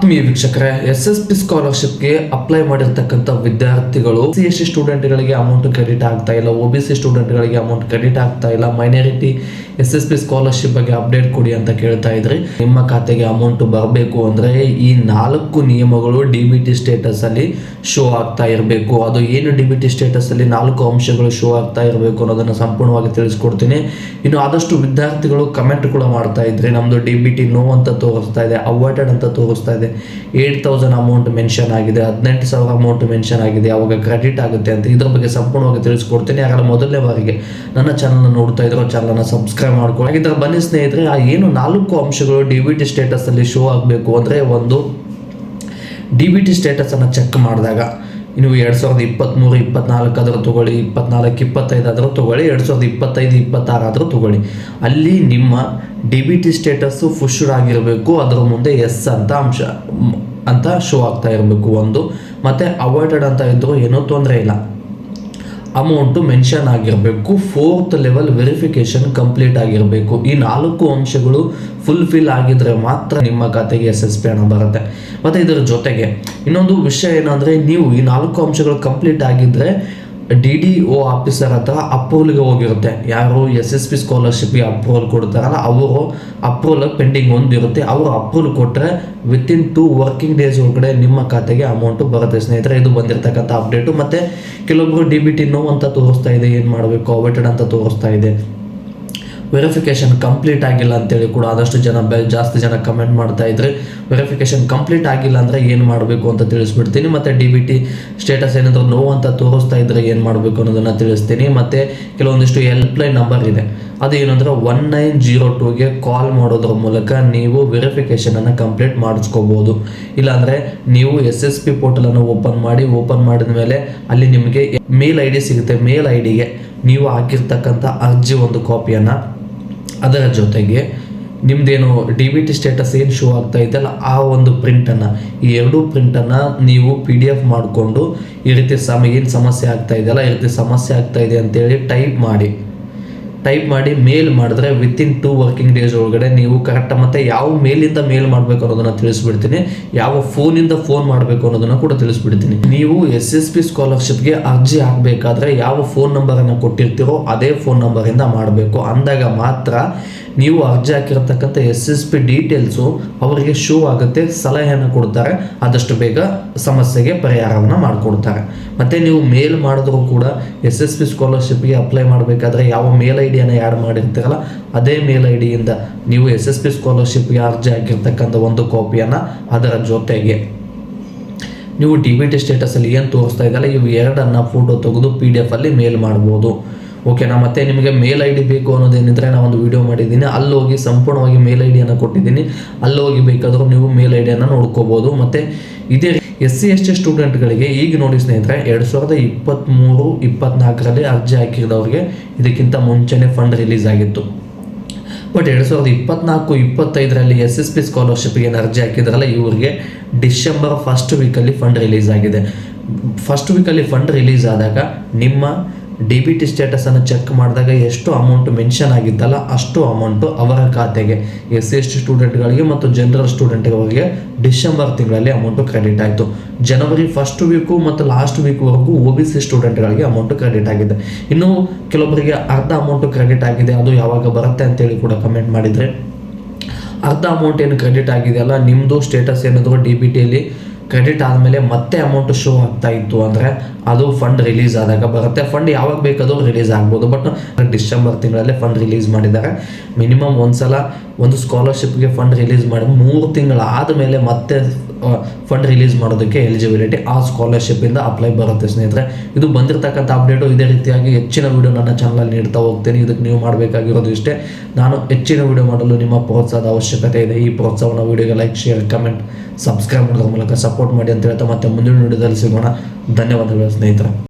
ಆತ್ಮೀಯ ವೀಕ್ಷಕರೇ S S P ಸ್ಕಾಲರ್ಶಿಪ್ಗೆ ಅಪ್ಲೈ ಮಾಡಿರ್ತಕ್ಕಂಥ ವಿದ್ಯಾರ್ಥಿಗಳು ಸಿ ಎಸ್ ಸಿ ಸ್ಟೂಡೆಂಟ್ಗಳಿಗೆ ಅಮೌಂಟ್ ಕ್ರೆಡಿಟ್ ಆಗ್ತಾ ಇಲ್ಲ ಒ ಬಿ ಸಿ ಸ್ಟೂಡೆಂಟ್ಗಳಿಗೆ ಅಮೌಂಟ್ ಕ್ರೆಡಿಟ್ ಆಗ್ತಾ ಇಲ್ಲ minority S S P scholarship ಬಗ್ಗೆ ಅಪ್ಡೇಟ್ ಕೊಡಿ ಅಂತ ಕೇಳ್ತಾ ಇದ್ರಿ. ನಿಮ್ಮ ಖಾತೆಗೆ ಅಮೌಂಟ್ ಬರಬೇಕು ಅಂದ್ರೆ ಈ ನಾಲ್ಕು ನಿಯಮಗಳು ಡಿ ಬಿ ಟಿ ಸ್ಟೇಟಸ್ ಅಲ್ಲಿ ಶೋ ಆಗ್ತಾ ಇರಬೇಕು. ಅದು ಏನು ಡಿ ಬಿ ಟಿ ಸ್ಟೇಟಸ್ ಅಲ್ಲಿ ನಾಲ್ಕು ಅಂಶಗಳು ಶೋ ಆಗ್ತಾ ಇರಬೇಕು ಅನ್ನೋದನ್ನ ಸಂಪೂರ್ಣವಾಗಿ ತಿಳಿಸ್ಕೊಡ್ತೀನಿ. ಇನ್ನು ಆದಷ್ಟು ವಿದ್ಯಾರ್ಥಿಗಳು ಕಮೆಂಟ್ ಕೂಡ ಮಾಡ್ತಾ ಇದ್ರಿ. ನಮ್ದು ಡಿ ಬಿ ಟಿ ನೋ ಅಂತ ತೋರಿಸ್ತಾ ಇದೆ ಅವಾಯ್ಡೆಡ್ ಅಂತ ತೋರಿಸ್ತಾ ಇದೆ. ಏಟ್ ತೌಸಂಡ್ ಅಮೌಂಟ್ ಮೆನ್ಷನ್ ಆಗಿದೆ, ಹದಿನೆಂಟು ಸಾವಿರ ಅಮೌಂಟ್ ಮೆನ್ಷನ್ ಆಗಿದೆ ಯಾವಾಗ ಕ್ರೆಡಿಟ್ ಆಗುತ್ತೆ ಅಂತ ಇದ್ರ ಬಗ್ಗೆ ಸಂಪೂರ್ಣವಾಗಿ ತಿಳಿಸ್ಕೊಡ್ತೀನಿ. ಯಾಕಂದ್ರೆ ಮೊದಲನೇ ಬಾರಿಗೆ ನನ್ನ ಚಾನಲ್ ನೋಡ್ತಾ ಇದ್ರು ಚಾನಲ್ನ ಸಬ್ಸ್ಕ್ರೈಬ್ ಮಾಡ್ಕೊಳ್ಳಿ. ಹಾಗಿದ್ರೆ ಬನ್ನಿ ಸ್ನೇಹಿತರೆ, ಆ ಏನು ನಾಲ್ಕು ಅಂಶಗಳು ಡಿ ವಿ ಟಿ ಸ್ಟೇಟಸ್ ಅಲ್ಲಿ ಶೋ ಆಗಬೇಕು ಅಂದ್ರೆ ಒಂದು ಡಿ ವಿ ಟಿ ಸ್ಟೇಟಸನ್ನು ಚೆಕ್ ಮಾಡಿದಾಗ ನೀವು ಎರಡು ಸಾವಿರದ ಇಪ್ಪತ್ತ್ಮೂರು ಇಪ್ಪತ್ನಾಲ್ಕಾದರೂ ತೊಗೊಳ್ಳಿ, ಇಪ್ಪತ್ನಾಲ್ಕು ಇಪ್ಪತ್ತೈದಾದರೂ ತೊಗೊಳ್ಳಿ, ಎರಡು ಸಾವಿರದ ಇಪ್ಪತ್ತೈದು ಇಪ್ಪತ್ತಾರಾದರೂ ತೊಗೊಳ್ಳಿ. ಅಲ್ಲಿ ನಿಮ್ಮ D B T status pushed ಆಗಿರಬೇಕು, ಅದರ ಮುಂದೆ ಎಸ್ ಅಂತ ಅಂಶ, ಅಂತ ಶೋ ಆಗ್ತಾ ಇರಬೇಕು ಒಂದು. ಮತ್ತು ಅವಾಯ್ಡೆಡ್ ಅಂತ ಇದ್ದರೂ ಏನೂ ತೊಂದರೆ ಇಲ್ಲ. ಅಮೌಂಟು ಮೆನ್ಷನ್ ಆಗಿರಬೇಕು ಫೋರ್ತ್ ಲೆವೆಲ್ ವೆರಿಫಿಕೇಶನ್ ಕಂಪ್ಲೀಟ್ ಆಗಿರಬೇಕು. ಈ ನಾಲ್ಕು ಅಂಶಗಳು ಫುಲ್ಫಿಲ್ ಆಗಿದ್ರೆ ಮಾತ್ರ ನಿಮ್ಮ ಖಾತೆಗೆ ಎಸ್ ಎಸ್ ಪಿ ಹಣ ಬರುತ್ತೆ. ಮತ್ತು ಇದರ ಜೊತೆಗೆ ಇನ್ನೊಂದು ವಿಷಯ ಏನಂದರೆ, ನೀವು ಈ ನಾಲ್ಕು ಅಂಶಗಳು ಕಂಪ್ಲೀಟ್ ಆಗಿದ್ದರೆ ಡಿ ಡಿ ಒ ಆಫೀಸರ್ ಹತ್ರ ಅಪ್ರೂವಲ್ಗೆ ಹೋಗಿರುತ್ತೆ. ಯಾರು ಎಸ್ ಎಸ್ ಪಿ ಸ್ಕಾಲರ್ಶಿಪ್ಗೆ ಅಪ್ರೂವಲ್ ಕೊಡ್ತಾರಲ್ಲ, ಅವರು ಅಪ್ರೂವಲ್ ಪೆಂಡಿಂಗ್ ಒಂದಿರುತ್ತೆ ಅವರು ಅಪ್ರೂವಲ್ ಕೊಟ್ಟರೆ ವಿತಿನ್ ಟೂ ವರ್ಕಿಂಗ್ ಡೇಸ್ ಒಳಗಡೆ ನಿಮ್ಮ ಖಾತೆಗೆ ಅಮೌಂಟು ಬರುತ್ತೆ. ಸ್ನೇಹಿತರೆ, ಇದು ಬಂದಿರತಕ್ಕಂಥ ಅಪ್ಡೇಟು ಮತ್ತು ಕೆಲವೊಬ್ಬರು ಡಿ ಬಿ ಟಿ ನೋವು ಅಂತ ತೋರಿಸ್ತಾ ಇದೆ, ಏನು ಮಾಡಬೇಕು ಅವೆಟೆಡ್ ಅಂತ ತೋರಿಸ್ತಾ ಇದೆ. ವೆರಿಫಿಕೇಶನ್ ಕಂಪ್ಲೀಟ್ ಆಗಿಲ್ಲ ಅಂತೇಳಿ ಕೂಡ ಆದಷ್ಟು ಜನ ಬೆ, ಜಾಸ್ತಿ ಜನ ಕಮೆಂಟ್ ಮಾಡ್ತಾ ಇದ್ರೆ ವೆರಿಫಿಕೇಶನ್ ಕಂಪ್ಲೀಟ್ ಆಗಿಲ್ಲ ಅಂದರೆ ಏನು ಮಾಡಬೇಕು ಅಂತ ತಿಳಿಸ್ಬಿಡ್ತೀನಿ. ಮತ್ತು ಡಿ ಬಿ ಟಿ ಸ್ಟೇಟಸ್ ಏನಾದರೂ ನೋವು ಅಂತ ತೋರಿಸ್ತಾ ಇದ್ರೆ ಏನು ಮಾಡಬೇಕು ಅನ್ನೋದನ್ನು ತಿಳಿಸ್ತೀನಿ. ಮತ್ತು ಕೆಲವೊಂದಿಷ್ಟು ಹೆಲ್ಪ್ಲೈನ್ ನಂಬರ್ ಇದೆ. ಅದು ಏನಂದ್ರೆ ಒನ್ ನೈನ್ ಜೀರೋ ಟೂಗೆ ಕಾಲ್ ಮಾಡೋದ್ರ ಮೂಲಕ ನೀವು ವೆರಿಫಿಕೇಷನನ್ನು ಕಂಪ್ಲೀಟ್ ಮಾಡಿಸ್ಕೋಬೋದು. ಇಲ್ಲಾಂದರೆ ನೀವು ಎಸ್ ಎಸ್ ಪಿ ಪೋರ್ಟಲನ್ನು ಓಪನ್ ಮಾಡಿ ಓಪನ್ ಮಾಡಿದ ಮೇಲೆ ಅಲ್ಲಿ ನಿಮಗೆ ಮೇಲ್ ಐ ಡಿ ಸಿಗುತ್ತೆ. ಮೇಲ್ ಐ ಡಿಗೆ ನೀವು ಹಾಕಿರ್ತಕ್ಕಂಥ ಅರ್ಜಿ ಒಂದು ಕಾಪಿಯನ್ನು ಅದರ ಜೊತೆಗೆ ನಿಮ್ದೇನು ಡಿ ಬಿ ಟಿ ಸ್ಟೇಟಸ್ ಏನು ಶೋ ಆಗ್ತಾ ಇದೆಯಲ್ಲ, ಆ ಒಂದು ಪ್ರಿಂಟನ್ನು ಈ ಎರಡೂ ಪ್ರಿಂಟನ್ನು ನೀವು ಪಿ ಡಿ ಎಫ್ ಮಾಡಿಕೊಂಡು ಈ ರೀತಿ ಸಮ, ಏನು ಸಮಸ್ಯೆ ಆಗ್ತಾ ಇದೆಯಲ್ಲ, ಈ ರೀತಿ ಸಮಸ್ಯೆ ಆಗ್ತಾ ಇದೆ ಅಂತೇಳಿ ಟೈಪ್ ಮಾಡಿ. ಟೈಪ್ ಮಾಡಿ ಮೇಲ್ ಮಾಡಿದ್ರೆ ವಿತಿನ್ ಟೂ ವರ್ಕಿಂಗ್ ಡೇಸ್ ಒಳಗಡೆ ನೀವು ಕರೆಕ್ಟ್ ಮತ್ತೆ ಯಾವ ಮೇಲಿಂದ ಮೇಲ್ ಮಾಡಬೇಕು ಅನ್ನೋದನ್ನ ತಿಳಿಸ್ಬಿಡ್ತೀನಿ, ಯಾವ ಫೋನಿಂದ ಫೋನ್ ಮಾಡಬೇಕು ಅನ್ನೋದನ್ನ ಕೂಡ ತಿಳಿಸ್ಬಿಡ್ತೀನಿ. ನೀವು ಎಸ್ ಎಸ್ ಪಿ ಸ್ಕಾಲರ್ಶಿಪ್ಗೆ ಅರ್ಜಿ ಹಾಕಬೇಕಾದ್ರೆ ಯಾವ ಫೋನ್ ನಂಬರನ್ನು ಕೊಟ್ಟಿರ್ತೀರೋ ಅದೇ ಫೋನ್ ನಂಬರಿಂದ ಮಾಡಬೇಕು. ಅಂದಾಗ ಮಾತ್ರ ನೀವು ಅರ್ಜಿ ಹಾಕಿರತಕ್ಕಂಥ ಎಸ್ ಎಸ್ ಪಿ ಡೀಟೇಲ್ಸು ಅವರಿಗೆ ಶೋ ಆಗುತ್ತೆ, ಸಲಹೆಯನ್ನು ಕೊಡ್ತಾರೆ, ಆದಷ್ಟು ಬೇಗ ಸಮಸ್ಯೆಗೆ ಪರಿಹಾರವನ್ನು ಮಾಡಿಕೊಡ್ತಾರೆ. ಮತ್ತು ನೀವು ಮೇಲ್ ಮಾಡಿದ್ರು ಕೂಡ ಎಸ್ ಎಸ್ ಪಿ ಸ್ಕಾಲರ್ಶಿಪ್ಗೆ ಅಪ್ಲೈ ಮಾಡಬೇಕಾದ್ರೆ ಯಾವ ಮೇಲ್ ಐ ಡಿಯನ್ನು ಆ್ಯಡ್ ಮಾಡಿರ್ತೀರಲ್ಲ, ಅದೇ ಮೇಲ್ ಐ ಡಿಯಿಂದ ನೀವು ಎಸ್ ಎಸ್ ಪಿ ಸ್ಕಾಲರ್ಶಿಪ್ಗೆ ಅರ್ಜಿ ಹಾಕಿರ್ತಕ್ಕಂಥ ಒಂದು ಕಾಪಿಯನ್ನು ಅದರ ಜೊತೆಗೆ. ನೀವು ಡಿ ಬಿ ಟಿ ಸ್ಟೇಟಸಲ್ಲಿ ಏನು ತೋರಿಸ್ತಾ ಇದ್ದಾರೆ, ಇವು ಎರಡನ್ನು ಫೋಟೋ ತೆಗೆದು ಪಿ ಡಿ ಎಫಲ್ಲಿ ಮೇಲ್ ಮಾಡ್ಬೋದು. ಓಕೆನಾ ಮತ್ತೆ ನಿಮಗೆ ಮೇಲ್ ಐ ಡಿ ಬೇಕು ಅನ್ನೋದೇನಿದ್ರೆ ನಾನು ಒಂದು ವಿಡಿಯೋ ಮಾಡಿದ್ದೀನಿ. ಅಲ್ಲಿ ಹೋಗಿ ಸಂಪೂರ್ಣವಾಗಿ ಮೇಲ್ ಐ ಡಿಯನ್ನು ಕೊಟ್ಟಿದ್ದೀನಿ. ಅಲ್ಲಿ ಹೋಗಿ ಬೇಕಾದರೂ ನೀವು ಮೇಲ್ ಐ ಡಿಯನ್ನು ನೋಡ್ಕೋಬೋದು. ಮತ್ತು ಇದೇ ಎಸ್ ಸಿ ಎಸ್ ಟಿ ಸ್ಟೂಡೆಂಟ್ಗಳಿಗೆ ಈಗ ನೋಡಿ ಸ್ನೇಹಿತರೆ, ಎರಡು ಸಾವಿರದ ಇಪ್ಪತ್ತ್ಮೂರು ಇಪ್ಪತ್ನಾಲ್ಕರಲ್ಲಿ ಅರ್ಜಿ ಹಾಕಿದವ್ರಿಗೆ ಇದಕ್ಕಿಂತ ಮುಂಚೆನೇ ಫಂಡ್ ರಿಲೀಸ್ ಆಗಿತ್ತು. ಬಟ್ ಎರಡು ಸಾವಿರದ ಇಪ್ಪತ್ನಾಲ್ಕು, ಇಪ್ಪತ್ತೈದರಲ್ಲಿ ಎಸ್ ಎಸ್ ಪಿ ಸ್ಕಾಲರ್ಶಿಪ್ಗೆ ಏನು ಅರ್ಜಿ ಹಾಕಿದ್ರಲ್ಲ, ಇವರಿಗೆ ಡಿಸೆಂಬರ್ ಫಸ್ಟ್ ವೀಕಲ್ಲಿ ಫಂಡ್ ರಿಲೀಸ್ ಆಗಿದೆ. ಫಸ್ಟ್ ವೀಕಲ್ಲಿ ಫಂಡ್ ರಿಲೀಸ್ ಆದಾಗ ನಿಮ್ಮ ಡಿ ಬಿ ಟಿ ಸ್ಟೇಟಸನ್ನು ಚೆಕ್ ಮಾಡಿದಾಗ ಎಷ್ಟು ಅಮೌಂಟ್ ಮೆನ್ಷನ್ ಆಗಿತ್ತಲ್ಲ ಅಷ್ಟು ಅಮೌಂಟು ಅವರ ಖಾತೆಗೆ. ಎಸ್ ಸಿ ಎಸ್ ಟಿ ಸ್ಟೂಡೆಂಟ್ಗಳಿಗೆ ಮತ್ತು ಜನರಲ್ ಸ್ಟೂಡೆಂಟ್ಗಳಿಗೆ ಡಿಸೆಂಬರ್ ತಿಂಗಳಲ್ಲಿ ಅಮೌಂಟು ಕ್ರೆಡಿಟ್ ಆಯಿತು. ಜನವರಿ ಫಸ್ಟ್ ವೀಕು ಮತ್ತು ಲಾಸ್ಟ್ ವೀಕ್ವರೆಗೂ ಒ ಬಿ ಸಿ ಸ್ಟೂಡೆಂಟ್ಗಳಿಗೆ ಅಮೌಂಟು ಕ್ರೆಡಿಟ್ ಆಗಿದೆ. ಇನ್ನು ಕೆಲವೊಬ್ಬರಿಗೆ ಅರ್ಧ ಅಮೌಂಟು ಕ್ರೆಡಿಟ್ ಆಗಿದೆ, ಅದು ಯಾವಾಗ ಬರುತ್ತೆ ಅಂತೇಳಿ ಕೂಡ ಕಮೆಂಟ್ ಮಾಡಿದರೆ. ಅರ್ಧ ಅಮೌಂಟ್ ಏನು ಕ್ರೆಡಿಟ್ ಆಗಿದೆಯಲ್ಲ ನಿಮ್ಮದು ಸ್ಟೇಟಸ್ ಏನಾದರೂ ಡಿ ಬಿ ಟಿಯಲ್ಲಿ ಕ್ರೆಡಿಟ್ ಆದಮೇಲೆ ಮತ್ತೆ ಅಮೌಂಟ್ ಶೋ ಆಗ್ತಾ ಇತ್ತು ಅಂದರೆ ಅದು ಫಂಡ್ ರಿಲೀಸ್ ಆದಾಗ ಬರುತ್ತೆ. ಫಂಡ್ ಯಾವಾಗ ಬೇಕಾದರೂ ರಿಲೀಸ್ ಆಗ್ಬೋದು. ಬಟ್ ಡಿಸೆಂಬರ್ ತಿಂಗಳಲ್ಲೇ ಫಂಡ್ ರಿಲೀಸ್ ಮಾಡಿದ್ದಾರೆ. ಮಿನಿಮಮ್ ಒಂದು ಸಲ ಒಂದು ಸ್ಕಾಲರ್ಶಿಪ್ಗೆ ಫಂಡ್ ರಿಲೀಸ್ ಮಾಡಿ ಮೂರು ತಿಂಗಳಾದ ಆದಮೇಲೆ ಮತ್ತೆ ಫಂಡ್ ರಿಲೀಸ್ ಮಾಡೋದಕ್ಕೆ ಎಲಿಜಿಬಿಲಿಟಿ ಆ ಸ್ಕಾಲರ್ಶಿಪ್ಪಿಂದ ಅಪ್ಲೈ ಬರುತ್ತೆ ಸ್ನೇಹಿತರೆ. ಇದು ಬಂದಿರತಕ್ಕಂಥ ಅಪ್ಡೇಟು ಇದೇ ರೀತಿಯಾಗಿ ಹೆಚ್ಚಿನ ವಿಡಿಯೋ ನನ್ನ ಚಾನಲಲ್ಲಿ ನೀಡ್ತಾ ಹೋಗ್ತೀನಿ. ಇದಕ್ಕೆ ನೀವು ಮಾಡಬೇಕಾಗಿರೋದು ಇಷ್ಟೇ. ನಾನು ಹೆಚ್ಚಿನ ವಿಡಿಯೋ ಮಾಡಲು ನಿಮ್ಮ ಪ್ರೋತ್ಸಾಹದ ಅವಶ್ಯಕತೆ ಇದೆ. ಈ ಪ್ರೋತ್ಸಾಹವನ್ನು ವಿಡಿಯೋಗೆ ಲೈಕ್ ಶೇರ್ ಕಮೆಂಟ್ ಸಬ್ಸ್ಕ್ರೈಬ್ ಮಾಡೋದ್ರ ಮೂಲಕ ಸಪೋರ್ಟ್ ಮಾಡಿ ಅಂತ ಹೇಳ್ತಾ ಮತ್ತೆ ಮುಂದಿನ ವಿಡಿಯೋದಲ್ಲಿ ಸಿಗೋಣ. ಧನ್ಯವಾದಗಳು ಸ್ನೇಹಿತರೆ.